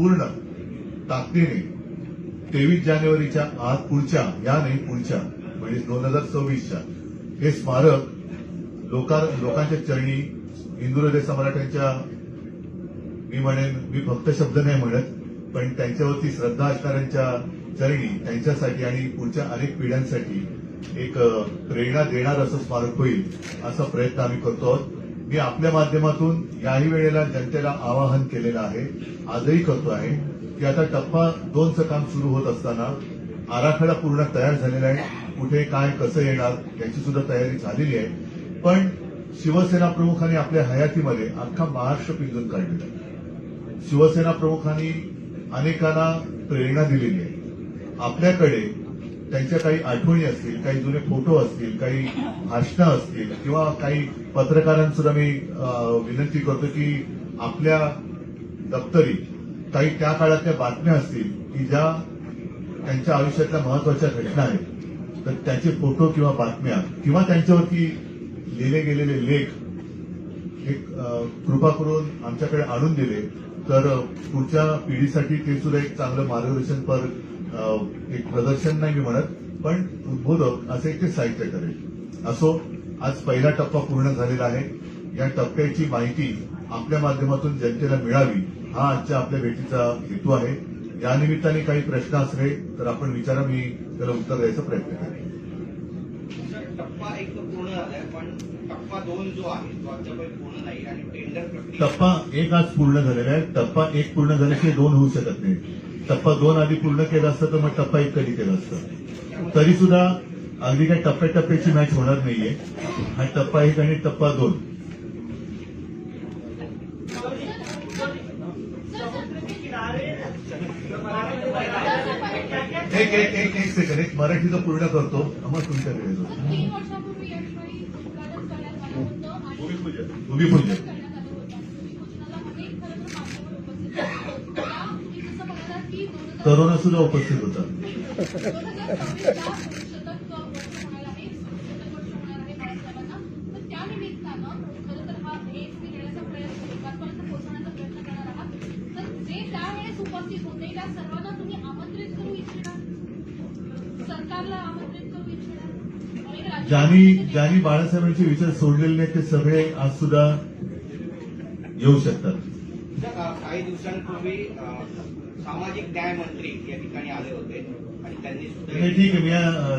पूर्ण ताकदीने तेवीस जानेवारीच्या आज पुढच्या या नाही पुढच्या म्हणजे दोन हजार सव्वीसच्या हे स्मारक लोका लोकांच्या चरणी हिंदू हृदय सम्राटांच्या मी म्हणेन मी फक्त शब्द नाही म्हणत पण त्यांच्यावरती श्रद्धा असणाऱ्यांच्या चरणी त्यांच्यासाठी आणि पुढच्या अनेक पिढ्यांसाठी एक प्रेरणा देणार असं स्मारक होईल असा प्रयत्न आम्ही करतो आहोत. मी आपल्या माध्यमातून याही वेळेला जनतेला आवाहन केलेलं आहे आजही करतो आहे की आता टप्पा दोनचं काम सुरू होत असताना आराखडा पूर्ण तयार झालेला आहे कुठे काय कसं येणार याची सुद्धा तयारी झालेली आहे. पण शिवसेना प्रमुखांनी आपल्या हयातीमध्ये अख्खा महाराष्ट्र पिंजून काढलेला आहे. शिवसेना प्रमुखांनी अनेकांना प्रेरणा दिलेली आहे. आपल्याकडे त्यांच्या काही आठवणी असतील काही जुने फोटो असतील काही भाषणं असतील किंवा काही पत्रकारांसुद्धा मी विनंती करतो की आपल्या दप्तरी काही त्या काळातल्या बातम्या असतील की ज्या त्यांच्या आयुष्यातल्या महत्त्वाच्या घटना आहेत तर त्याचे फोटो किंवा बातम्या किंवा त्यांच्यावरती लिहिले गेलेले लेख एक कृपा करून आमच्याकडे आणून दिले तर पुढच्या पिढीसाठी ते सुद्धा एक चांगलं मार्गदर्शनपर एक प्रदर्शन नाही मी म्हणत पण उद्बोधक असं एक ते साहित्य करेल. असो आज पहिला टप्पा पूर्ण झालेला आहे. या टप्प्याची माहिती आपल्या माध्यमातून जनतेला मिळावी हा आजच्या आपल्या भेटीचा हेतू आहे. या निमित्ताने काही प्रश्न असले तर आपण विचारा मी त्याला उत्तर द्यायचा प्रयत्न करेन. टप्पा एक पूर्ण झालाय पण टप्पा दोन जो आहे तो अद्यापही पूर्ण नाही आणि टेंडर प्रक्रिया टप्पा एक आज पूर्ण झालेला आहे. टप्पा एक पूर्ण झाल्याशिवाय दोन होऊ शकत नाही. टप्पा दोन आधी पूर्ण केला असतं तर मग टप्पा एक कधी केला असतं. तरी सुद्धा अगदी काही टप्प्याटप्प्याची मॅच होणार नाहीये. हा टप्पा एक आणि टप्पा दोन. एक एक एक एक सेकंड एक मराठीचं पूर्ण करतो. मग तुमच्याकडे येतो. तीन वर्षापूर्वी तरुण सुद्धा उपस्थित होता ज्यांनी ज्यांनी बाळासाहेबांचे विचार सोडलेले नाहीत ते सगळे आज सुद्धा येऊ शकतात. काही दिवसांपूर्वी सामाजिक न्याय मंत्री या ठिकाणी आले होते आणि त्यांनी सुद्धा